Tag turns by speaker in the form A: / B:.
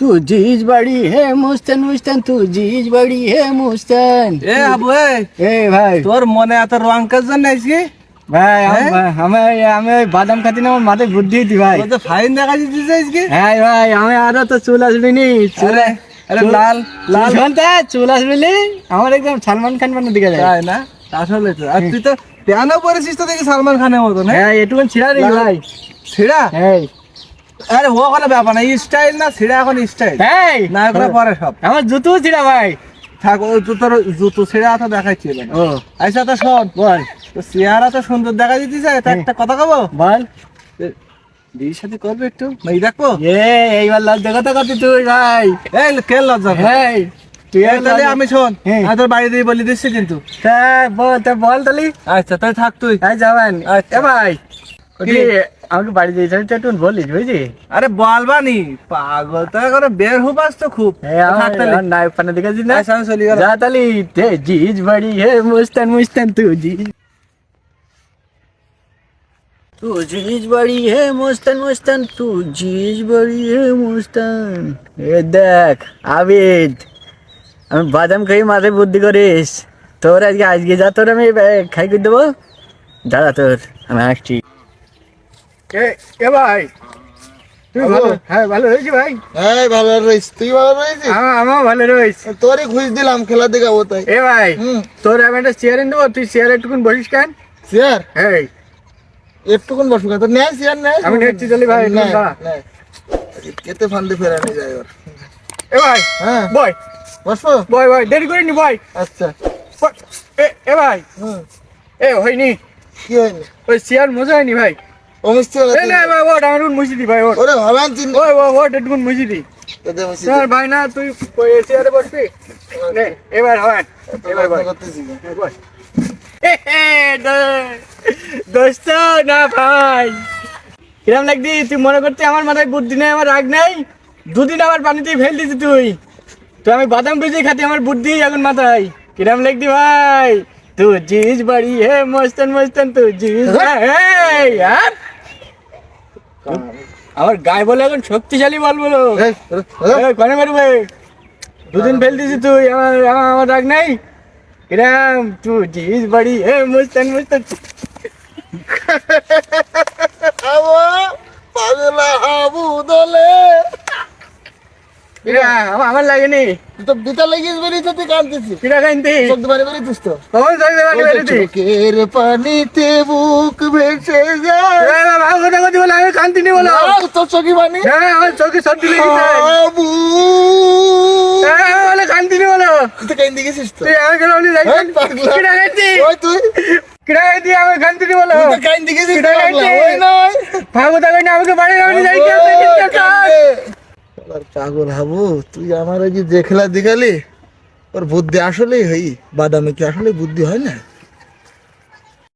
A: तुझीच बड़ी है मुस्तान मुस्तान तुझीच बड़ी है मुस्तान
B: এ আবু এ
A: এ ভাই
B: তোর মনে এত রং কাজ জন্য আজকে
A: ভাই
B: হ্যাঁ?
A: আম- আমি আমি ওই বাদাম খাতি না আমার মাথায় বুদ্ধি দি ভাই
B: তোর তো ফাইন দেখা যাচ্ছে আজকে
A: হ্যাঁ ভাই আমি আরো তো চুল আসবি নি চুল
B: আরে আরে লাল লাল
A: শুনতে চুল আসবি নি আমার একদম সালমান খান বানার দিকে যায়
B: তাই না আসলে তো আর তুই তো প্যানও পরেছিস তো দেখি সালমান খানের মতো না
A: হ্যাঁ এটুকু ছিড়া রে ভাই
B: ছিড়া
A: হ্যাঁ
B: আরে ও কোনো ব্যাপার না স্টাইল না ছিড়া এখন স্টাইল
A: হ্যাঁ
B: না ওগুলো পরে সব।
A: আমার জুতো ছিড়া ভাই।
B: থাক ও তোর জুতো ছিড়া তো দেখাচ্ছিল
A: ও।
B: আচ্ছা তো শোন
A: বল।
B: তো চেহারা তো সুন্দর দেখা দিতেছে তা একটা কথা কব?
A: বল।
B: বিয়ের সাথে করবে একটু? এই দেখব?
A: এ এইবার লজ্জা কথা করতি তুই ভাই।
B: এই কে লজ্জা করে?
A: হ্যাঁ। তুই
B: এই তাহলে আমি শোন
A: হ্যাঁ।
B: আমি তোর বাড়ি দিয়ে বলে দিচ্ছি কিন্তু।
A: তা বল তা বল
B: আচ্ছা তাই থাক তুই।
A: এই যাবেন
B: আচ্ছা।
A: ভাই। জিজ বাড়ি হে মুস্তান মুস্তান তু জিজ। বাড়ি হে মুস্তান দেখ আবিদ আমি বাদাম খাই মাথায় বুদ্ধি করিস। তোর আজকে আজকে যা তোর আমি খাই করে দেবো। দাদা তোর আমি আসছি। এ ভাই? তুই ভালো? হ্যাঁ ভালো রয়েছি ভাই।
C: হ্যাঁ ভালো তুই ভালো রয়েছিস?
A: আমার আমার ভালো রয়েছে।
C: তোরই ঘুষ দিলাম খেলা তাই।
A: এ ভাই
C: হুম।
A: তোর আমি একটা চেয়ার এনে দেবো তুই চেয়ার একটুকুন বসিস কেন?
C: চেয়ার
A: হ্যাঁ
C: একটুকুন বসুক তোর নেয় চেয়ার নেয়
A: আমি নেচ্ছি চলি ভাই।
C: কেতে ফেরানি যায় ওর।
A: এ ভাই
C: হ্যাঁ।
A: বয়।
C: বসবো?
A: বয় বয় দেরি করিনি বয়।
C: আচ্ছা।
A: এ এ ভাই। এ হয়নি।
C: কি হয়নি?
A: ওই চেয়ার মজা হয়নি ভাই। তুই এবার হয় এবার দোস্ত না ভাই। কিরম লাগদি তুই মনে করতে আমার মাথায় বুদ্ধি নেই আমার রাগ নাই? দুদিন আমার পানিতে ফেল দিছি তুই। তো আমি বাদাম বেজে খাতি আমার বুদ্ধি এখন মাথায়। কিরম লাগদি ভাই? তু জিজ বাড়ি হে মস্তান মস্তান তু জিজ এই, আর আমার গায়ে বলে এখন শক্তিশালী বল বলো। কনে মারবে দুদিন ফেল দিছি তুই আমার আমার ডাক রাগ নাই? কিরাম তু জিজ বাড়ি। এ মুস্তান মস্তান
C: আবো পাগলা হাবু দলে
A: কিরা আমার আমার লাগেনি।
C: তুই তো বিতা লাগিস বেরিয়ে তুই কাঁদতেছিস।
A: কিরা খাইন্তি
C: চোখ বাড়ি বেরিয়েছিস তো?
A: কখন থাকবে বাকি
C: ওই যে
A: বেরিয়েছি।
C: চোখের পানিতে বুক ভেসে যায়।
A: ভালো কথা কথা বলে আমি কান্তি নি বলো।
C: না, তোর চোখে পানি।
A: হ্যাঁ আমার চোখে সর্দি লেগেছে
C: হাবু
A: আমি বলে কান্তি নি বলো।
C: তুই তো কেন তো।
A: তুই আমি কেন বলি যাই কিরা খাইতি
C: ওই তুই।
A: কিরা খাইতি আমি কান্তি নি বলো।
C: তুই তো কেন
A: কিরা
C: পাগলা, ওই নয়।
A: ভালো কথা আমাকে বাড়ি যাবি যাই কি
C: পাগল হাবু, তুই আমার যে দেখলা খেলা দেখালি ওর বুদ্ধি আসলেই হই, বাদামে কি আসলে বুদ্ধি হয় না?